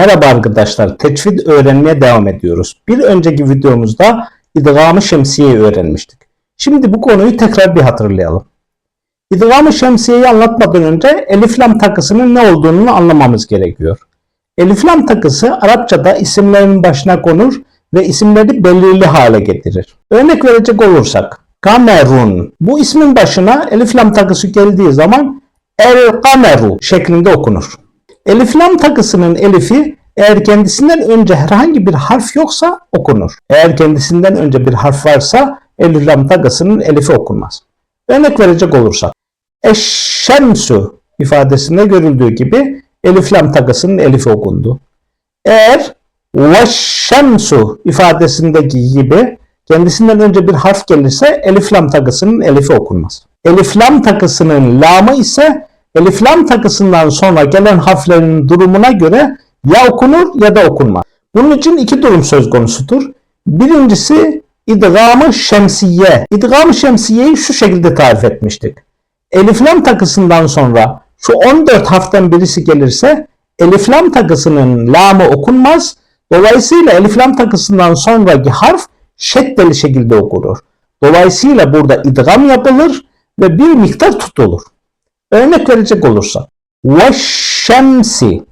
Merhaba arkadaşlar, tecvid öğrenmeye devam ediyoruz. Bir önceki videomuzda idgam-ı şemsiyeyi öğrenmiştik. Şimdi bu konuyu tekrar bir hatırlayalım. İdgam-ı şemsiyeyi anlatmadan önce elif lam takısının ne olduğunu anlamamız gerekiyor. Elif lam takısı Arapçada isimlerin başına konur ve isimleri belirli hale getirir. Örnek verecek olursak, Kamerun. Bu ismin başına elif lam takısı geldiği zaman El Kameru şeklinde okunur. Elif lam takısının elifi eğer kendisinden önce herhangi bir harf yoksa okunur. Eğer kendisinden önce bir harf varsa elif lam takısının elifi okunmaz. Örnek verecek olursak Eşşemsu ifadesinde görüldüğü gibi elif lam takısının elifi okundu. Eğer veşşemsu ifadesindeki gibi kendisinden önce bir harf gelirse elif lam takısının elifi okunmaz. Elif lam takısının lamı ise elif lam takısından sonra gelen harflerin durumuna göre ya okunur ya da okunmaz. Bunun için iki durum söz konusudur. Birincisi idgamı şemsiye. İdgamı şemsiyeyi şu şekilde tarif etmiştik. Elif lam takısından sonra şu 14 harften birisi gelirse elif lam takısının lamı okunmaz. Dolayısıyla elif lam takısından sonraki harf şeddeli şekilde okunur. Dolayısıyla burada idgam yapılır ve bir miktar tutulur. Örnek verecek olursak. Ve şemsi.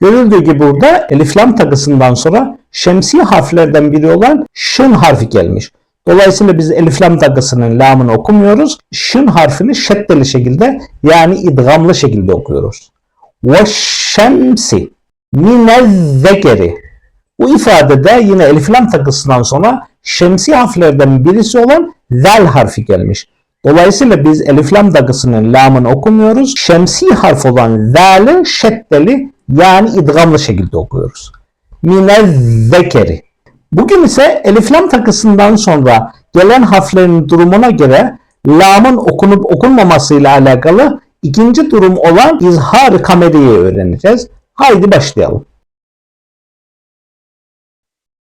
Görüldüğü gibi burada elif lam takısından sonra şemsi harflerden biri olan şın harfi gelmiş. Dolayısıyla biz elif lam takısının lamını okumuyoruz. Şın harfini şeddeli şekilde yani idgamlı şekilde okuyoruz. Ve şemsi minezzekeri. Bu ifadede yine elif lam takısından sonra şemsi harflerden birisi olan zel harfi gelmiş. Dolayısıyla biz elif lam takısının lamını okumuyoruz. Şemsi harf olan zali şeddeli yani idgamlı şekilde okuyoruz. Minezzekeri. Bugün ise elif lam takısından sonra gelen harflerin durumuna göre lamın okunup okunmamasıyla alakalı ikinci durum olan izhar kameriyi öğreneceğiz. Haydi başlayalım.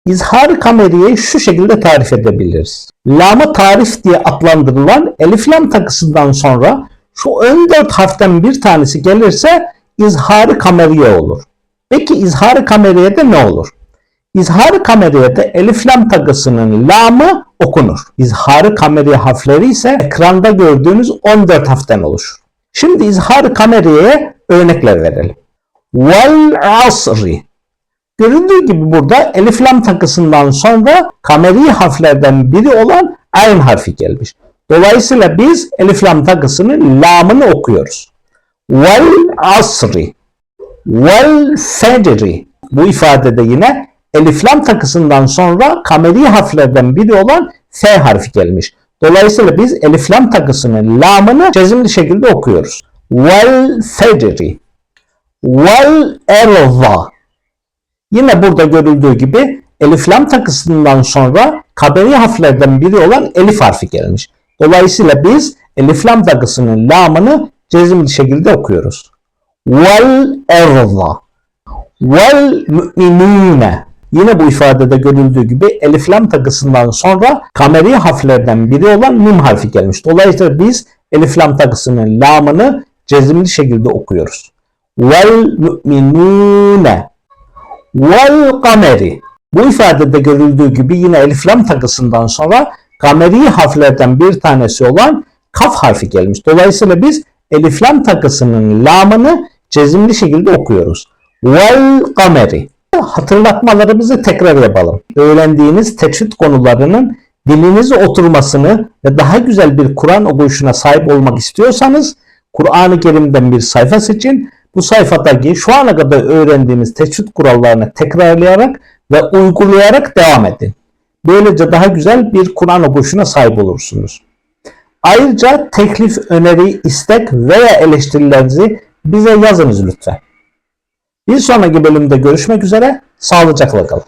İzhar kameriyi şu şekilde tarif edebiliriz. Lamı tarif diye adlandırılan elif lam takısından sonra şu ön dört harften bir tanesi gelirse izhar kameriye olur. Peki izhar kameriye de ne olur? İzhar kameriye de elif lam takısının lamı okunur. İzhar kameriye harfleri ise ekranda gördüğünüz 14 harften oluşur. Şimdi izhar kameriyeye örnekler verelim. Vel asri Görüldüğü gibi burada elif lam takısından sonra kameri harflerden biri olan ayn harfi gelmiş. Dolayısıyla biz elif lam takısının lamını okuyoruz. Vel asri vel fecri bu ifadede yine elif lam takısından sonra kameri harflerden biri olan f harfi gelmiş. Dolayısıyla biz elif lam takısının lamını cezimli şekilde okuyoruz. Vel fecri vel erza Yine burada görüldüğü gibi elif lam takısından sonra kaberi harflerden biri olan elif harfi gelmiş. Dolayısıyla biz elif lam takısının lamını cezimli şekilde okuyoruz. Vel erza vel müminine Yine bu ifadede görüldüğü gibi elif lam takısından sonra kameri harflerden biri olan mim harfi gelmiş. Dolayısıyla biz elif lam takısının lamını cezimli şekilde okuyoruz. Vel müminune vel kameri. Bu ifadede görüldüğü gibi yine elif takısından sonra kameri harflerden bir tanesi olan kaf harfi gelmiş. Dolayısıyla biz elif takısının lamını cezimli şekilde okuyoruz. Vel kameri. Hatırlatmalarımızı tekrar yapalım. Öğrendiğiniz teçhid konularının dilinize oturmasını ve daha güzel bir Kur'an okuyuşuna sahip olmak istiyorsanız Kur'an-ı Kerim'den bir sayfa seçin bu sayfadaki şu ana kadar öğrendiğimiz teçhid kurallarını tekrarlayarak ve uygulayarak devam edin. Böylece daha güzel bir Kur'an okuyuşuna sahip olursunuz. Ayrıca teklif, öneri, istek veya eleştirilerinizi bize yazınız lütfen. Bir sonraki bölümde görüşmek üzere, sağlıcakla kalın.